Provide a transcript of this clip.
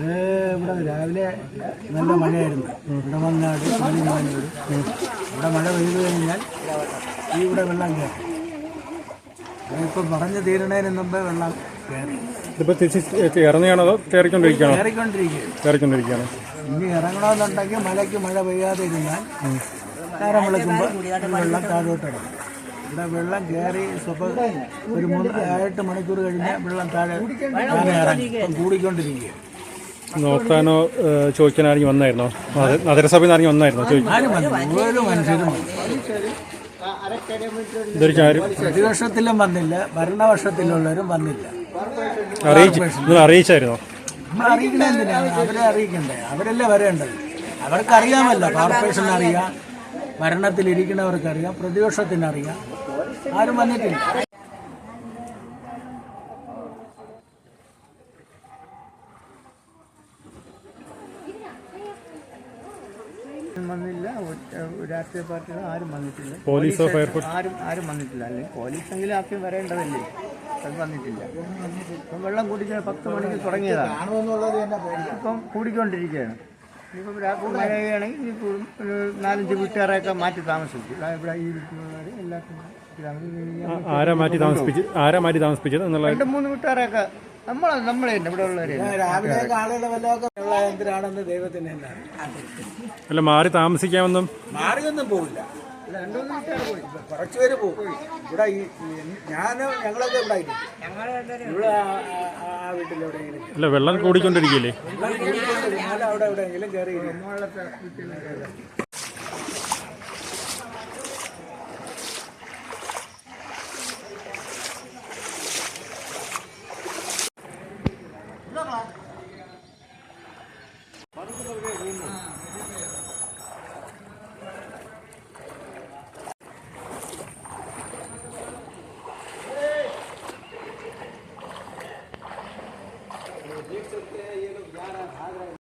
ഇവിടെ രാവിലെ നല്ല മഴയായിരുന്നു. ഇവിടെ വന്നാട് മണിമാനൂർ ഇവിടെ മഴ പെയ്തു കഴിഞ്ഞാൽ ഈ ഇവിടെ വെള്ളം കയറി. ഇപ്പം പറഞ്ഞു തീരണേന് മുമ്പേ വെള്ളം കയറി. ഇതിപ്പോൾ തിരിച്ച് ഇറങ്ങിയാണോ കയറിക്കൊണ്ടിരിക്കുകയാണോ കയറിക്കൊണ്ടിരിക്കുകയാണ് കയറിക്കൊണ്ടിരിക്കുകയാണ് ഇനി ഇറങ്ങണമെന്നുണ്ടെങ്കിൽ മഴയ്ക്ക് മഴ പെയ്യാതെ ഇരുന്നാൽ നേരം വിളിക്കുമ്പോൾ വെള്ളം താഴോട്ട് ഇറങ്ങും ഇവിടെ വെള്ളം കയറി സ്വപ്പം ഒരു മൂന്ന് എട്ട് മണിക്കൂർ കഴിഞ്ഞ് വെള്ളം താഴെ ഇറങ്ങി. ഇപ്പം കൂടിക്കൊണ്ടിരിക്കുകയാണ്. നോക്കാനോ ചോദിക്കാനോ ആരെങ്കിലും വന്നായിരുന്നോ? നഗ- നഗരസഭയിൽ നിന്ന് ആരെങ്കിലും വന്നായിരുന്നോ? ചോദിക്കും ആരും വന്നില്ല. ഭരണപക്ഷത്തിലുള്ളവരും വന്നില്ല. അറിയിച്ചു അറിയിച്ചായിരുന്നോ? നമ്മൾ അറിയിക്കണേ എന്തിനാണ് അവരെ അറിയിക്കണ്ടേ? അവരല്ലേ വരേണ്ടത്? അവർക്കറിയാമല്ലോ. കോർപ്പറേഷന് അറിയാം. ഭരണത്തിലിരിക്കുന്നവർക്കറിയാം. പ്രതിപക്ഷത്തിനറിയാം. ആരും വന്നിട്ടില്ല. വന്നില്ല. രാഷ്ട്രീയ പാർട്ടികൾ ആരും വന്നിട്ടില്ല. പോലീസോ ഫയർഫോഴ്സ് ആരും ആരും വന്നിട്ടില്ല. അല്ലെങ്കിൽ പോലീസെങ്കിലും ആദ്യം വരേണ്ടതല്ലേ? അത് വന്നിട്ടില്ല. ഇപ്പം വെള്ളം കുടിക്കാൻ പത്ത് മണിക്ക് തുടങ്ങിയതാണ്. ഇപ്പം കൂടിക്കൊണ്ടിരിക്കുകയാണ്. ഇനിയിപ്പം രാത്രി മഴയാണെങ്കിൽ നാലഞ്ച് വീട്ടുകാരെയൊക്കെ മാറ്റി താമസിച്ചു ഇവിടെ ഇവിടെ ഈ വീട്ടിലുള്ളവർ എല്ലാവർക്കും ആരാ മാറ്റി താമസിപ്പിച്ച് ആരാ മാറ്റി താമസിപ്പിച്ചത് എന്നുള്ള രണ്ട് മൂന്ന് വീട്ടുകാരെയൊക്കെ നമ്മളെ നമ്മളെ ഇവിടെ ഉള്ളവരെ രാവിലെ ഉള്ള എന്തിനാണെന്ന് ദൈവത്തിന് തന്നെയാണ് അല്ല മാറി താമസിക്കാമെന്നും. മാറിയൊന്നും പോവില്ല. കുറച്ചുപേര് പോകും ഇവിടെ ഈ ഞാൻ ഞങ്ങളൊക്കെ ഇവിടെ ആയിരിക്കും ഇവിടെ ആ- വീട്ടിലെവിടെയെങ്കിലും അല്ല വെള്ളം കൂടിക്കൊണ്ടിരിക്കില്ലേ അവിടെ എവിടെയെങ്കിലും കയറി ಕೆಲಸಕ್ಕೆ ಏನು ಜ್ಞಾನ ಆದರೆ